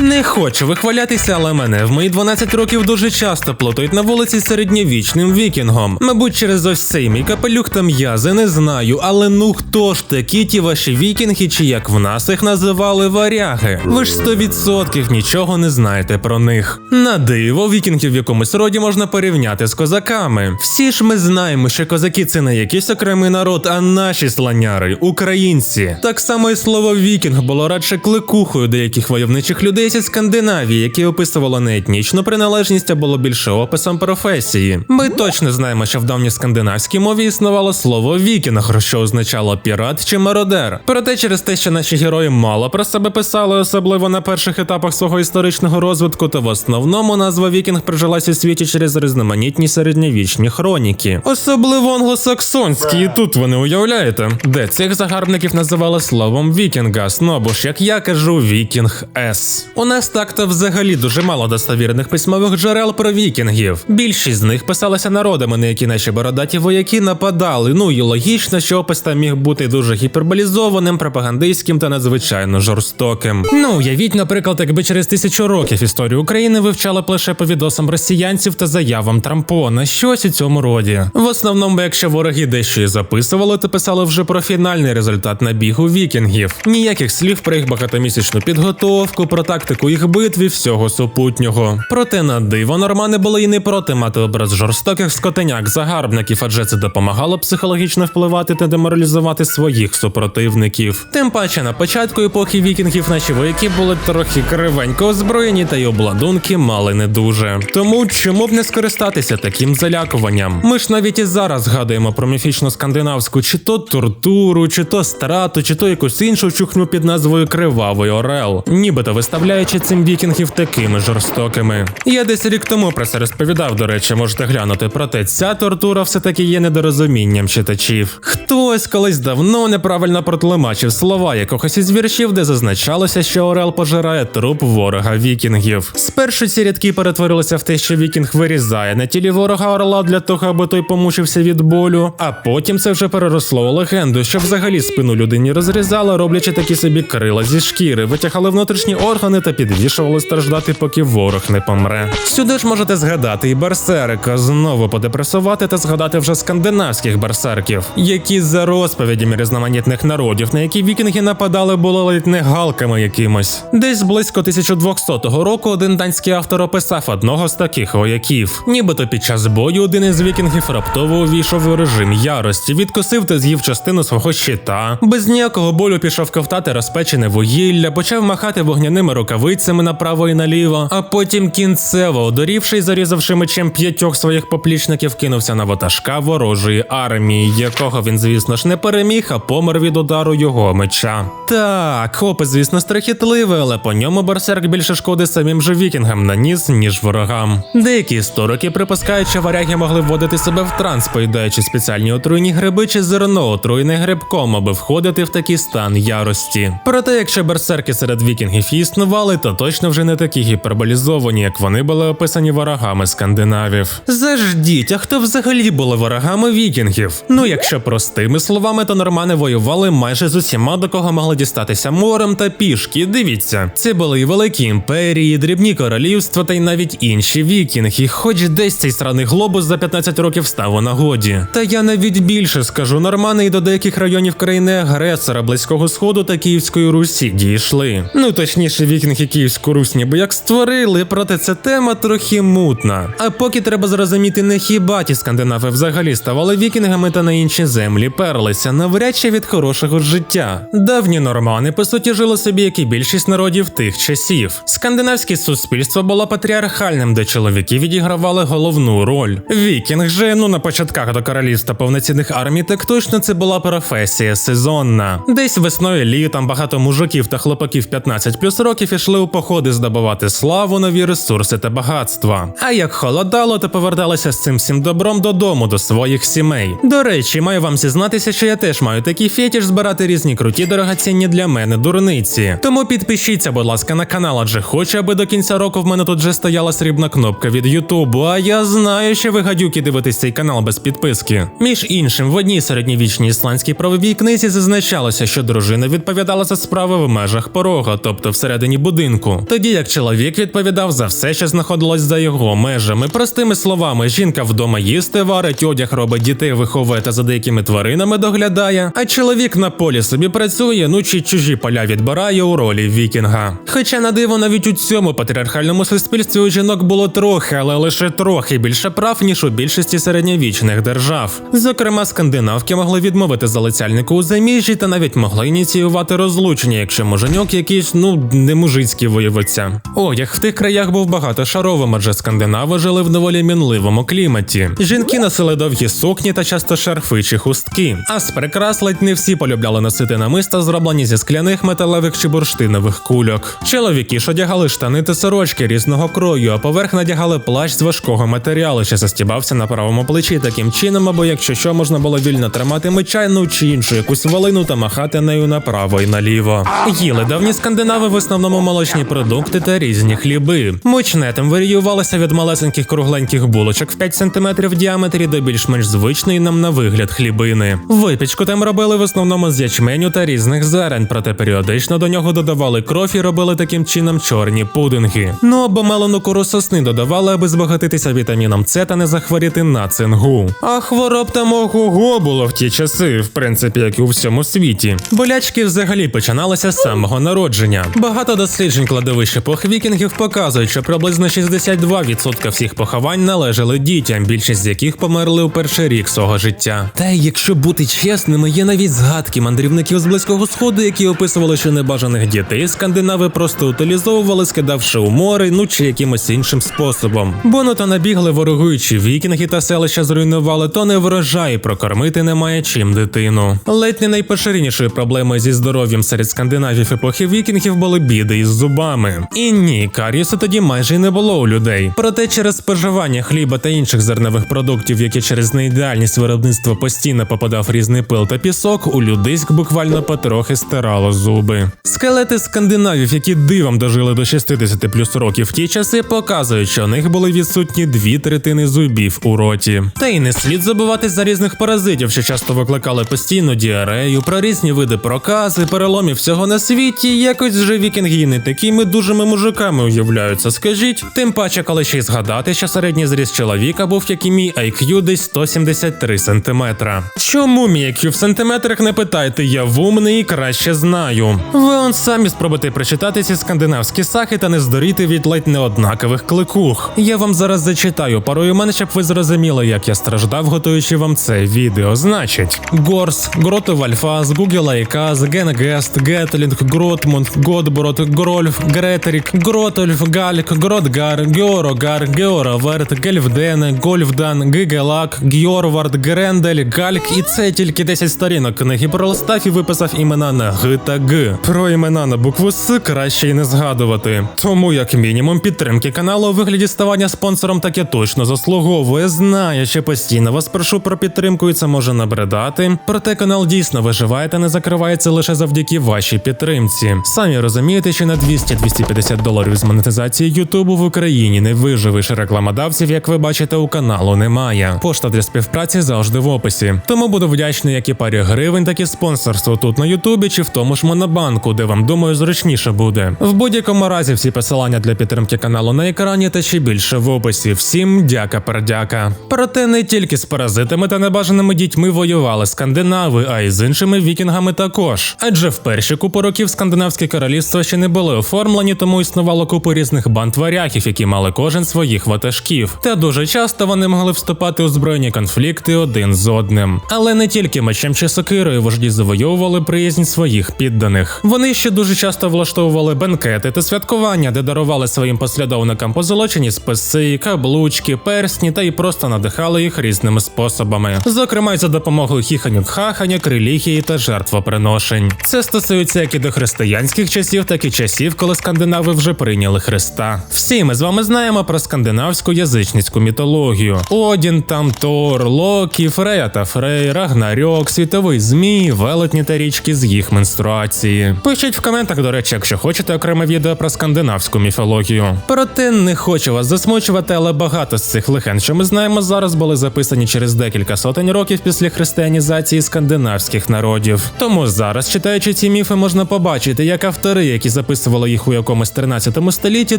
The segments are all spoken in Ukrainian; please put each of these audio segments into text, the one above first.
Не хочу вихвалятися, але мене в мої 12 років дуже часто плутають на вулиці середньовічним вікінгом. Мабуть, через ось цей мій капелюх та м'язи не знаю, але ну хто ж такі ті ваші вікінги, чи як в нас їх називали варяги? Ви ж 100% нічого не знаєте про них. На диво, вікінгів в якомусь роді можна порівняти з козаками. Всі ж ми знаємо, що козаки це не якийсь окремий народ, а наші слоняри, українці. Так само і слово вікінг було радше кликухою деяких войовничих людей зі Скандинавії, які описувало не етнічну приналежність, а було більше описом професії. Ми точно знаємо, що в давній скандинавській мові існувало слово вікінг, що означало пірат чи мародер. Проте через те, що наші герої мало про себе писали, особливо на перших етапах свого історичного розвитку, то в основному назва вікінг прижилась у світі через різноманітні середньовічні хроніки, особливо англосаксонські. І тут вони уявляєте, де цих загарбників називали словом вікінгас, ну або ж як я кажу, вікінг С. У нас так-то взагалі дуже мало достовірних письмових джерел про вікінгів. Більшість з них писалися народами, на які наші бородаті вояки нападали. Ну і логічно, що опис там міг бути дуже гіперболізованим, пропагандистським та надзвичайно жорстоким. Ну уявіть, наприклад, якби через тисячу років історію України вивчали б лише по відосам росіянців та заявам Трампона, щось у цьому роді. В основному, якщо вороги дещо і записували, то писали вже про фінальний результат набігу вікінгів. Ніяких слів про їх багатомісячну підготовку, про тактику їх битв і всього супутнього. Проте на диво нормани були і не проти мати образ жорстоких скотеняк загарбників, адже це допомагало психологічно впливати та деморалізувати своїх супротивників. Тим паче на початку епохи вікінгів наші вояки були трохи кривенько озброєні та й обладунки мали не дуже. Тому чому б не скористатися таким залякуванням? Ми ж навіть і зараз згадуємо про міфічну скандинавську чи то тортуру, чи то страту, чи то якусь іншу чухню під назвою Кривавий Орел, нібито виставляючи цим вікінгів такими жорстокими. Я десь рік тому про це розповідав, до речі, можете глянути. Проте ця тортура все таки є недорозумінням читачів. Хтось колись давно неправильно протлумачив слова якогось із віршів, де зазначалося, що Орел пожирає труп ворога вікінгів. Спершу ці рядки перетворилися в те, що вікінг вирізає на тілі ворога орла для того, аби той помучився від болю. А потім це вже переросло у легенду, що взагалі спину людині розрізали, роблячи такі собі крила зі шкіри, витягали внутрішні органи та підвішували страждати, поки ворог не помре. Сюди ж можете згадати і берсерика, знову подепресувати та згадати вже скандинавських берсерків, які за розповідями різноманітних народів, на які вікінги нападали, були ледь не галками якимось. Десь близько 1200 року один данський автор описав одного з таких вояків. Нібито під час бою один із вікінгів раптово увійшов у режим ярості, відкосив та з'їв частину свого щита. Без ніякого болю пішов ковтати розпечене вугілля, почав махати вогняними рукавицями направо і наліво, а потім кінцево, одорівши й зарізавши мечем п'ятьох своїх поплічників, кинувся на ватажка ворожої армії, якого він, звісно ж, не переміг, а помер від удару його меча. Так, опис, звісно, страхітливий, але по ньому берсерк більше шкоди самим же вікінгам наніс, ніж ворогам. Деякі історики припускають, що варяги могли вводити себе в транс, поїдаючи спеціальні отруйні гриби чи зерно, отруйне грибком, аби входити в такий стан ярості. Проте, якщо берсерки серед вікінгів і існували, то точно вже не такі гіперболізовані, як вони були описані ворогами скандинавів. Заждіть, а хто взагалі були ворогами вікінгів? Ну, якщо простими словами, то нормани воювали майже з усіма, до кого могли дістатися морем та пішки. Дивіться, це були і великі імперії, дрібні королівства та й навіть інші вікінги. Хоч десь цей сраний глобус за 15 років став у нагоді. Та я навіть більше скажу, нормани і до деяких районів країни агресора близького сходу та Київської Русі дійшли. Ну точніше, вікінги Київську Русь ніби як створили, проте ця тема трохи мутна. А поки треба зрозуміти, не хіба ті скандинави взагалі ставали вікінгами та на інші землі перлися, навряд чи від хорошого життя. Давні нормани, по суті, жили собі, як і більшість народів тих часів. Скандинавське суспільство було патріархальним, де чоловіки відігравали головну роль. Вікінг же, ну на початках до королівства повноцінних армій, так точно це була професія сезонна. Десь весною літом багато мужиків та хлопаків 15 плюс років ішли у походи здобувати славу, нові ресурси та багатства. А як холодало, то поверталися з цим всім добром додому до своїх сімей. До речі, маю вам зізнатися, що я теж маю такий фетіш збирати різні круті дорогоцінні для мене дурниці. Тому підпишіться, будь ласка, на канал, адже хочу, аби до кінця року в мене тут вже стояла срібна кнопка від Ютубу. А я знаю, що ви гадюки дивитесь цей канал без підписки. Між іншим, в одній середньовічній ісландській правовій книзі зазначалося, що дружина відповідала за справи в межах порога, тобто всередині будинку. Тоді як чоловік відповідав за все, що знаходилось за його межами. Простими словами, жінка вдома їсти варить, одяг робить дітей, виховує та за деякими тваринами доглядає. А чоловік на полі собі працює, ну чи чужі поля відбирає у ролі вікінга. Хоча на диво навіть у цьому патріархальному суспільстві у жінок було трохи, але лише трохи більше прав, ніж у більшості середньовічних держав. Зокрема, скандинавки могли відмовити залицяльнику у заміжжі та навіть могли ініціювати розлучення, якщо муженьок якийсь, ну не мужицький виявиться. Одяг в тих краях був багатошаровим, адже скандинави жили в доволі мінливому кліматі. Жінки носили довгі сукні та часто шарфи чи хустки. А з прикрас ледь не всі полюбляли носити намиста, зроблені зі скляних металевих чи бурштинових кульок. Чоловіки ж одягали штани та сорочки різного крою, а поверх надягали плащ з важкого матеріалу, що застібався на правому плечі таким чином, або якщо що можна було вільно тримати мечайну чи іншу якусь волину та махати нею направо і наліво. Їли давні скандинави в основному молочні продукти та різні хліби. Мучне там варіювалося від малесеньких кругленьких булочок в 5 см в діаметрі до більш-менш звичної нам на вигляд хлібини. Випічку там робили в основному з ячменю та різних зерен, проте періодично до нього додавали кров і робили таким чином чорні пудинги. Ну або мелену кору сосни додавали, аби збагатитися вітаміном С та не захворіти на цингу. А хвороб там ого було в ті часи, в принципі, як і у всьому світі. Болячки взагалі починалися з самого народження. Багато досліджень кладовищ епох вікінгів показують, що приблизно 62% всіх поховань належали дітям, більшість з яких померли у перший рік свого життя. Та якщо бути чесними, є навіть згадки мандрівників з близького сходу, які описували, що небажаних дітей скандинави просто утилізовували, скидавши у море, ну чи якимось іншим способом. Бо ну то набігли ворогуючі вікінги та селища зруйнували, то не врожай, прокормити немає чим дитину. Ледь не найпоширенішою проблемою зі здоров'ям серед скандинавів епохи вікінгів були біди із зубами. І ні, каріусу тоді майже й не було у людей. Проте через споживання хліба та інших зернових продуктів, які через неідеальність виробництва постійно попадав різний пил та пісок, у людиськ буквально потрохи стирало зуби. Скелети скандинавів, які дивом дожили до 60 плюс років в ті часи, показують, що у них були відсутні дві третини зубів у роті. Та й не слід забувати за різних паразитів, що часто викликали постійну діарею, про різні види прокази, переломів всього на світі. Якось вже вікінги такими дужими мужиками уявляються. Скажіть, тим паче, коли ще й згадати, що середній зріст чоловіка був як і мій IQ десь 173 сантиметра. Чому мій IQ в сантиметрах не питайте? Я вумний і краще знаю. Ви он самі спробуйте прочитати ці скандинавські сахи та не здоріти від ледь неоднакових кликух. Я вам зараз зачитаю пару імен, щоб ви зрозуміли, як я страждав, готуючи вам це відео. Значить, Горс, Гроту Вальфас, Гугел Айказ, Генгест, Гетлінг, Гротмунд, Годборот, Грольф, Гретерік, Гротольф, Гальк, Гротгар, Георогар, Геороверт, Гельфден, Гольфдан, Гигелак, Гьорвард, Грендель, Гальк, і це тільки 10 сторінок книги пролистав і виписав імена на Г та Г. Про імена на букву С краще й не згадувати. Тому, як мінімум, підтримки каналу у вигляді ставання спонсором таке точно заслуговує. Знаю, що постійно вас прошу про підтримку, і це може набридати. Проте канал дійсно виживає та не закривається лише завдяки вашій підтримці. Самі розумієте, що на 200-250 доларів з монетизації Ютубу в Україні не виживеш. Рекламодавців, як ви бачите, у каналу немає. Пошта для співпраці завжди в описі. Тому буду вдячний як і парі гривень, так і спонсорству тут на Ютубі чи в тому ж монобанку, де вам думаю зручніше буде. В будь-якому разі всі посилання для підтримки каналу на екрані та ще більше в описі. Всім дяка пердяка. Проте не тільки з паразитами та небажаними дітьми воювали скандинави, а й з іншими вікінгами також. Адже в перші купу років скандинавське королівство ще не були оформлені, тому існувало купу різних банд варягів, які мали кожен своїх ватажків. Та дуже часто вони могли вступати у збройні конфлікти один з одним. Але не тільки мечем чи сокирою вожді завойовували приязнь своїх підданих. Вони ще дуже часто влаштовували бенкети та святкування, де дарували своїм послідовникам позолочені списи, каблучки, персні та й просто надихали їх різними способами, зокрема й за допомогою хіханюк хаханьок, релігії та жертвоприношень. Це стосується як і до християнських часів, так і часів, коли скандинави вже прийняли Христа. Всі ми з вами знаємо про скандинавську язичницьку мітологію: Одін, там Тор, Локі, Фрея та Фрей, Рагнарьок, світовий змій, велетні та річки з їх менструації. Пишіть в коментах, до речі, якщо хочете окреме відео про скандинавську міфологію. Проте не хочу вас засмучувати, але багато з цих легенд, що ми знаємо зараз, були записані через декілька сотень років після християнізації скандинавських народів. Тому зараз, читаючи ці міфи, можна побачити, як автори, які записують описували їх у якомусь 13 столітті,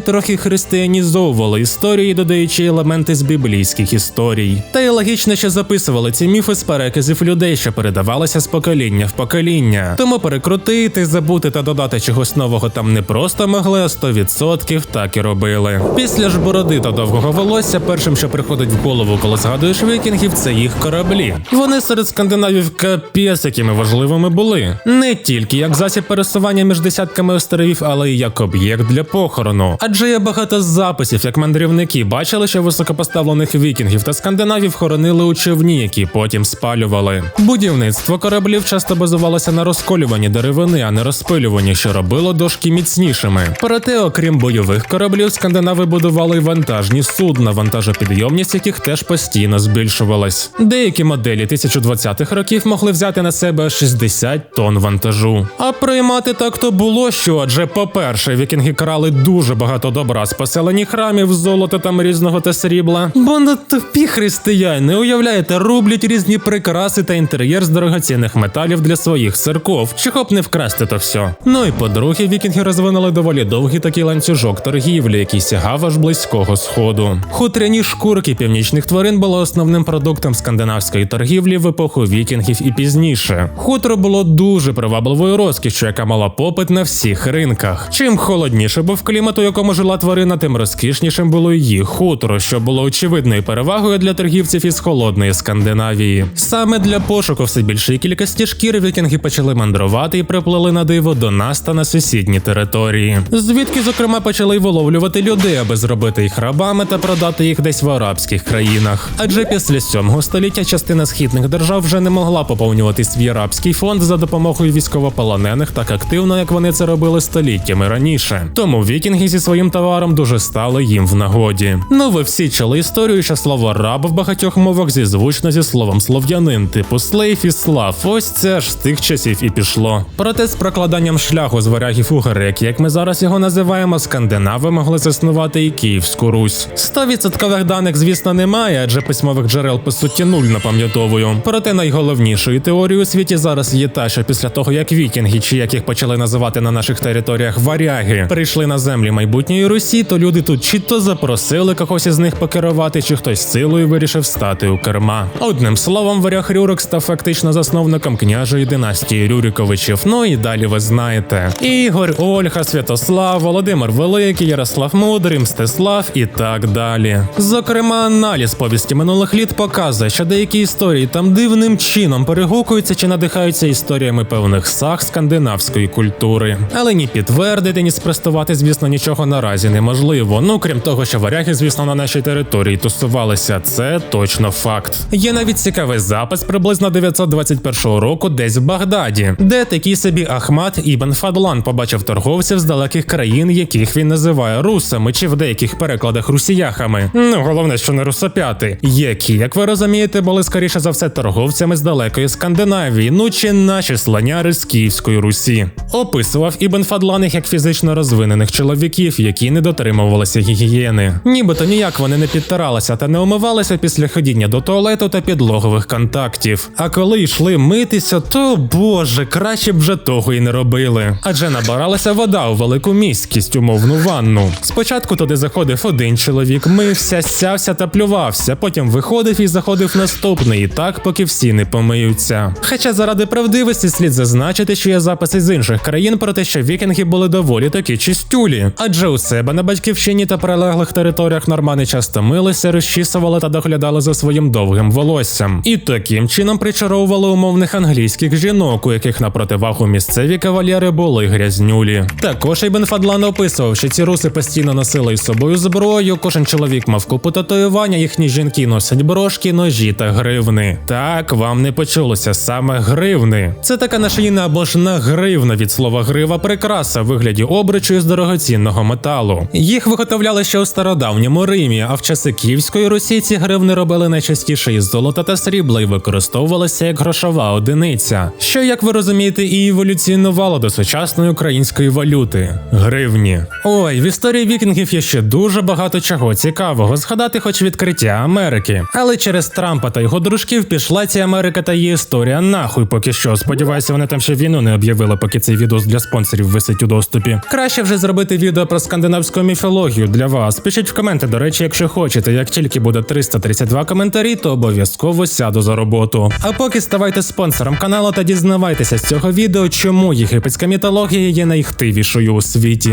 трохи християнізовували історії, додаючи елементи з біблійських історій. Та й логічно, що записували ці міфи з переказів людей, що передавалися з покоління в покоління. Тому перекрутити, забути та додати чогось нового там не просто могли, а 100% так і робили. Після ж бороди та довгого волосся, першим, що приходить в голову, коли згадуєш вікінгів, це їх кораблі. Вони серед скандинавів капець, якими важливими були. Не тільки як засіб пересування між десятками островів, але й як об'єкт для похорону. Адже є багато записів, як мандрівники бачили, що високопоставлених вікінгів та скандинавів хоронили у човні, які потім спалювали. Будівництво кораблів часто базувалося на розколюванні деревини, а не розпилюванні, що робило дошки міцнішими. Проте, окрім бойових кораблів, скандинави будували й вантажні судна, вантажопідйомність яких теж постійно збільшувалась. Деякі моделі 1020-х років могли взяти на себе 60 тонн вантажу. А приймати так то було що, адже, по-перше, вікінги крали дуже багато добра з поселені храмів, золота там різного та срібла. Бо на тупі християни, уявляєте, рублять різні прикраси та інтер'єр з дорогоцінних металів для своїх церков, чого б не вкрасти то все. Ну і по-друге, вікінги розвинули доволі довгий такий ланцюжок торгівлі, який сягав аж близького сходу. Хутряні шкурки північних тварин були основним продуктом скандинавської торгівлі в епоху вікінгів і пізніше. Хутро було дуже привабливою розкішшю, яка мала попит на всіх ринках. Чим холодніше був клімат, у якому жила тварина, тим розкішнішим було її хутро, що було очевидною перевагою для торгівців із холодної Скандинавії. Саме для пошуку все більшої кількості шкір вікінги почали мандрувати і приплили на диво до нас та на сусідні території. Звідки, зокрема, почали виловлювати людей, аби зробити їх рабами та продати їх десь в арабських країнах. Адже після 7 століття частина східних держав вже не могла поповнювати свій арабський фонд за допомогою військовополонених так активно, як вони це робили століттями раніше. Тому вікінги зі своїм товаром дуже стали їм в нагоді. Ну ви всі чули історію, що слово раб в багатьох мовах зізвучно зі словом слов'янин, типу слейф і слав. Ось це ж з тих часів і пішло. Проте з прокладанням шляху з варягів у греки, як ми зараз його називаємо, скандинави могли заснувати і Київську Русь. 100% даних, звісно, немає, адже письмових джерел по суті нуль напам'ятовую. Проте найголовнішою теорією у світі зараз є та, що після того, як вікінги, чи як їх почали називати на наших територіях варяги, прийшли на землі майбутньої Русі, то люди тут чи то запросили когось із них покерувати, чи хтось силою вирішив стати у керма. Одним словом, варяг Рюрик став фактично засновником княжої династії Рюриковичів. Ну і далі ви знаєте: Ігор, Ольга, Святослав, Володимир Великий, Ярослав Мудрий, Мстислав і так далі. Зокрема, аналіз повісті минулих літ показує, що деякі історії там дивним чином перегукуються чи надихаються історіями певних саг скандинавської культури. Але ні підтвердити, ні спростувати, звісно, нічого наразі неможливо. Ну крім того, що варяги, звісно, на нашій території тусувалися. Це точно факт. Є навіть цікавий запис приблизно 921 року, десь в Багдаді, де такий собі Ахмат Ібн Фадлан побачив торговців з далеких країн, яких він називає русами, чи в деяких перекладах русіяхами. Ну головне, що не русопяти, які, як ви розумієте, були скоріше за все торговцями з далекої Скандинавії, ну чи наші слоняри з Київської Русі. Описував Ібн Фадлан їх як фізично розвинених чоловіків, які не дотримувалися гігієни. Нібито ніяк вони не підтиралися та не умивалися після ходіння до туалету та підлогових контактів. А коли йшли митися, то боже, краще б вже того і не робили. Адже набиралася вода у велику міськість, умовну ванну. Спочатку туди заходив один чоловік, мився, сявся та плювався, потім виходив і заходив наступний, і так, поки всі не помиються. Хоча заради правдивості слід зазначити, що є записи з інших країн про те, що вікінги були доволі такі чистюлі, адже у себе на батьківщині та прилеглих територіях нормани часто милися, розчісували та доглядали за своїм довгим волоссям, і таким чином причаровували умовних англійських жінок, у яких на противагу місцеві кавалєри були грязнюлі. Також Ібн Фадлан описував, що ці руси постійно носили із собою зброю. Кожен чоловік мав купу татуювання, їхні жінки носять брошки, ножі та гривни. Так вам не почулося саме гривни. Це така нашийна або ж нагривна від слова грива прикраса в вигляді обручу із дорогоцінного металу. Їх виготовляли ще у стародавньому Римі, а в часи Київської Русі ці гривни робили найчастіше із золота та срібла і використовувалися як грошова одиниця, що, як ви розумієте, і еволюціонувало до сучасної української валюти гривні. Ой, в історії вікінгів є ще дуже багато чого цікавого згадати, хоч відкриття Америки. Але через Трампа та його дружків пішла ця Америка та її історія нахуй поки що. Сподіваюся, вони там ще війну не об'явили, поки цей відос для спонсорів висить у доступі. Краще вже зробити відео про скандинавську міфологію для вас. Пишіть в коменти, до речі, якщо хочете. Як тільки буде 332 коментарі, то обов'язково сяду за роботу. А поки ставайте спонсором каналу та дізнавайтеся з цього відео, чому єгипетська мітологія є найхтивішою у світі.